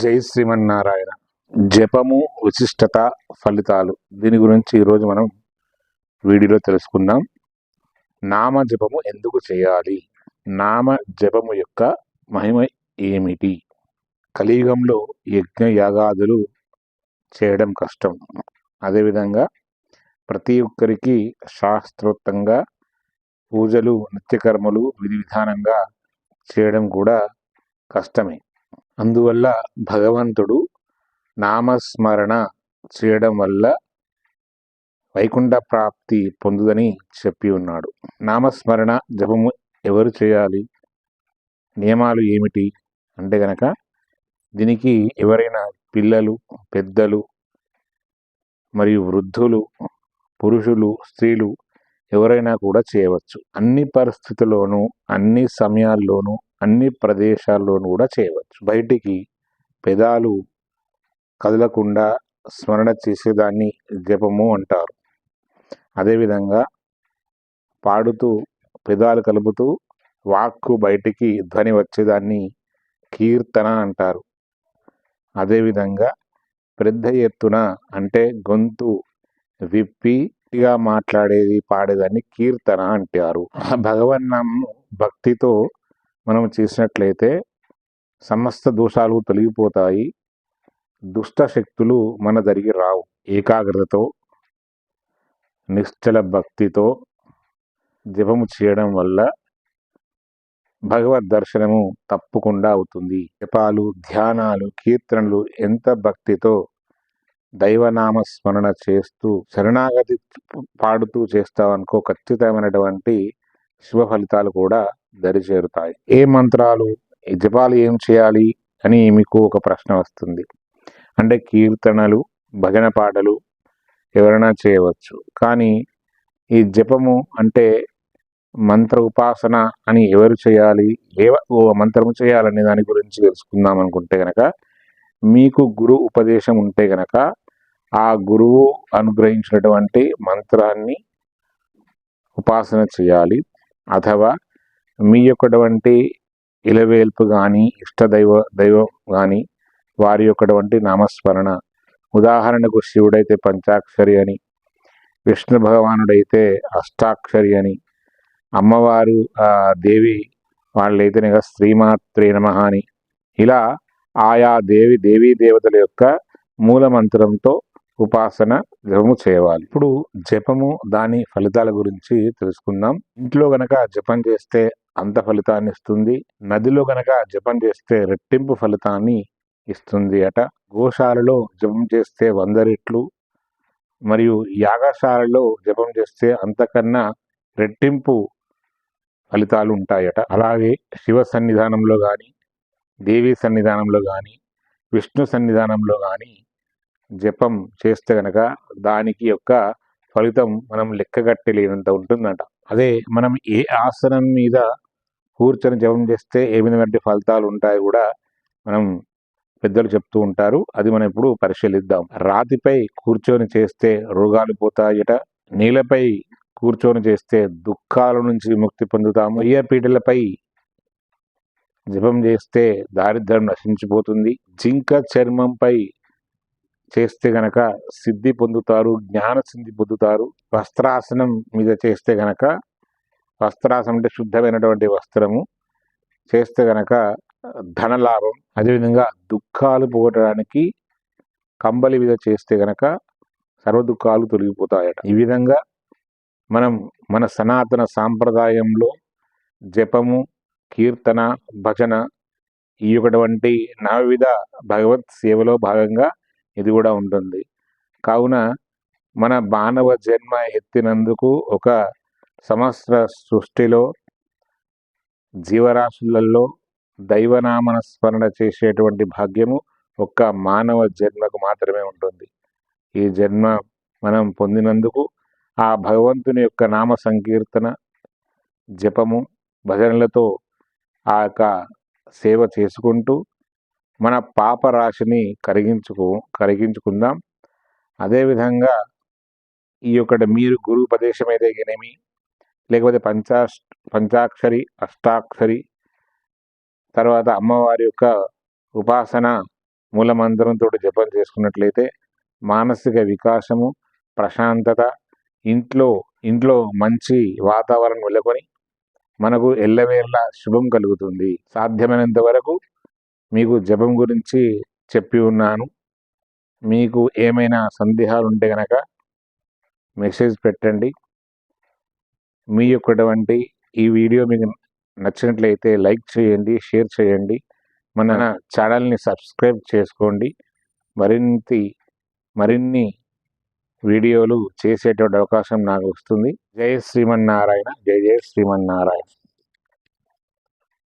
జై శ్రీమన్నారాయణ. జపము విశిష్టత ఫలితాలు. దీని గురించి ఈరోజు మనం వీడియోలో తెలుసుకుందాం. నామ జపము ఎందుకు చేయాలి? నామ జపము యొక్క మహిమ ఏమిటి? కలియుగంలో యజ్ఞ యాగాదులు చేయడం కష్టం. అదేవిధంగా ప్రతి ఒక్కరికి శాస్త్రోక్తంగా పూజలు నిత్యకర్మలు విధి విధానంగా చేయడం కూడా కష్టమే. అందువల్ల భగవంతుడు నామస్మరణ చేయడం వల్ల వైకుంఠ ప్రాప్తి పొందుదని చెప్పి ఉన్నాడు. నామస్మరణ జపము ఎవరు చేయాలి? నియమాలు ఏమిటి? అంటే గనక దీనికి ఎవరైనా పిల్లలు పెద్దలు మరియు వృద్ధులు పురుషులు స్త్రీలు ఎవరైనా కూడా చేయవచ్చు. అన్ని పరిస్థితుల్లోనూ అన్ని సమయాల్లోనూ అన్ని ప్రదేశాల్లోనూ కూడా చేయవచ్చు. బయటికి పెదాలు కదలకుండా స్మరణ చేసేదాన్ని జపము అంటారు. అదేవిధంగా పాడుతూ పెదాలు కలుపుతూ వాక్కు బయటికి ధ్వని వచ్చేదాన్ని కీర్తన అంటారు. అదేవిధంగా పెద్ద ఎత్తున అంటే గొంతు విప్పి మాట్లాడేది పాడేదాన్ని కీర్తన అంటారు. భగవన్నామము భక్తితో మనం చేసినట్లయితే సమస్త దోషాలు తొలగిపోతాయి. దుష్ట శక్తులు మన జరిగి రావు. ఏకాగ్రతతో నిశ్చల భక్తితో జపము చేయడం వల్ల భగవద్ దర్శనము తప్పకుండా అవుతుంది. జపాలు ధ్యానాలు కీర్తనలు ఎంత భక్తితో దైవనామ స్మరణ చేస్తూ శరణాగతి పాడుతూ చేస్తావనుకో ఖచ్చితమైనటువంటి శుభ ఫలితాలు కూడా దరి చేరుతాయి ఏ మంత్రాలు ఈ జపాలు ఏం చేయాలి అని మీకు ఒక ప్రశ్న వస్తుంది. అంటే కీర్తనలు భజన పాటలు ఎవరైనా చేయవచ్చు. కానీ ఈ జపము అంటే మంత్ర ఉపాసన అని ఎవరు చేయాలి ఏ మంత్రము చేయాలనే దాని గురించి తెలుసుకుందాం అనుకుంటే గనక మీకు గురు ఉపదేశం ఉంటే గనక ఆ గురువు అనుగ్రహించినటువంటి మంత్రాన్ని ఉపాసన చేయాలి. అథవా మీ యొక్కటువంటి ఇలవేల్పు కానీ ఇష్టదైవ దైవం కానీ వారి యొక్కటువంటి నామస్మరణ. ఉదాహరణకు శివుడైతే పంచాక్షరి అని విష్ణు భగవానుడైతే అష్టాక్షరి అని అమ్మవారు దేవి వాళ్ళైతే శ్రీమాత్రే నమ అని. ఇలా ఆయా దేవి దేవీ దేవతల యొక్క మూలమంత్రంతో ఉపాసన జపము చేయాలి. ఇప్పుడు జపము దాని ఫలితాల గురించి తెలుసుకుందాం. ఇంట్లో గనక జపం చేస్తే అంత ఫలితాన్ని ఇస్తుంది. నదిలో గనక జపం చేస్తే రెట్టింపు ఫలితాన్ని ఇస్తుంది అట. గోశాలలో జపం చేస్తే వంద రెట్లు మరియు యాగశాలలో జపం చేస్తే అంతకన్నా రెట్టింపు ఫలితాలు ఉంటాయట. అలాగే శివ సన్నిధానంలో కానీ దేవి సన్నిధానంలో కానీ విష్ణు సన్నిధానంలో కానీ జపం చేస్తే కనుక దానికి యొక్క ఫలితం మనం లెక్కగట్టలేనంత ఉంటుందంట. అదే మనం ఏ ఆసనం మీద కూర్చొని జపం చేస్తే ఏ ఫలితాలు ఉంటాయి కూడా మనం పెద్దలు చెప్తూ ఉంటారు. అది మనం ఇప్పుడు పరిశీలిద్దాం. రాతిపై కూర్చొని చేస్తే రోగాలు పోతాయట. నీళ్ళపై కూర్చొని చేస్తే దుఃఖాల నుంచి విముక్తి పొందుతాము. అయ్యపీటలపై జపం చేస్తే దారిద్ర్యం నశించిపోతుంది. జింక చర్మంపై చేస్తే గనక సిద్ధి పొందుతారు. జ్ఞాన సిద్ధి పొందుతారు. వస్త్రాసనం మీద చేస్తే గనక వస్త్రాసం అంటే శుద్ధమైనటువంటి వస్త్రము. చేస్తే గనక ధనలాభం అదేవిధంగా దుఃఖాలు పోగొట్టడానికి కంబలి మీద చేస్తే గనక సర్వ దుఃఖాలు తొలగిపోతాయట. ఈ విధంగా మనం మన సనాతన సాంప్రదాయంలో జపము కీర్తన భజన ఈ ఒకటువంటి నవవిధ భగవత్ సేవలో భాగంగా ఇది కూడా ఉంటుంది. కావున మన మానవ జన్మ ఎత్తినందుకు ఒక సమస్త సృష్టిలో జీవరాశులలో దైవనామన స్మరణ చేసేటువంటి భాగ్యము ఒక్క మానవ జన్మకు మాత్రమే ఉంటుంది. ఈ జన్మ మనం పొందినందుకు ఆ భగవంతుని యొక్క నామ సంకీర్తన జపము భజనలతో ఆ యొక్క సేవ చేసుకుంటూ మన పాప రాశిని కరిగించుకో కరిగించుకుందాం. అదేవిధంగా ఈ యొక్క మీరు గురు ఉపదేశం అయితే గనేమి లేకపోతే పంచా పంచాక్షరి అష్టాక్షరి తర్వాత అమ్మవారి యొక్క ఉపాసన మూలమంత్రంతో జపం చేసుకున్నట్లయితే మానసిక వికాసము ప్రశాంతత ఇంట్లో ఇంట్లో మంచి వాతావరణం నెలకొని మనకు ఎల్లవేళ్ళ శుభం కలుగుతుంది. సాధ్యమైనంత వరకు మీకు జపం గురించి చెప్పి ఉన్నాను. మీకు ఏమైనా సందేహాలు ఉంటే కనుక మెసేజ్ పెట్టండి. మీ యొక్కటువంటి ఈ వీడియో మీకు నచ్చినట్లయితే లైక్ చేయండి షేర్ చేయండి. మన ఛానల్ని సబ్స్క్రైబ్ చేసుకోండి. మరింత మరిన్ని వీడియోలు చేసేటువంటి అవకాశం నాకు వస్తుంది. జై శ్రీమన్నారాయణ జై జై శ్రీమన్నారాయణ.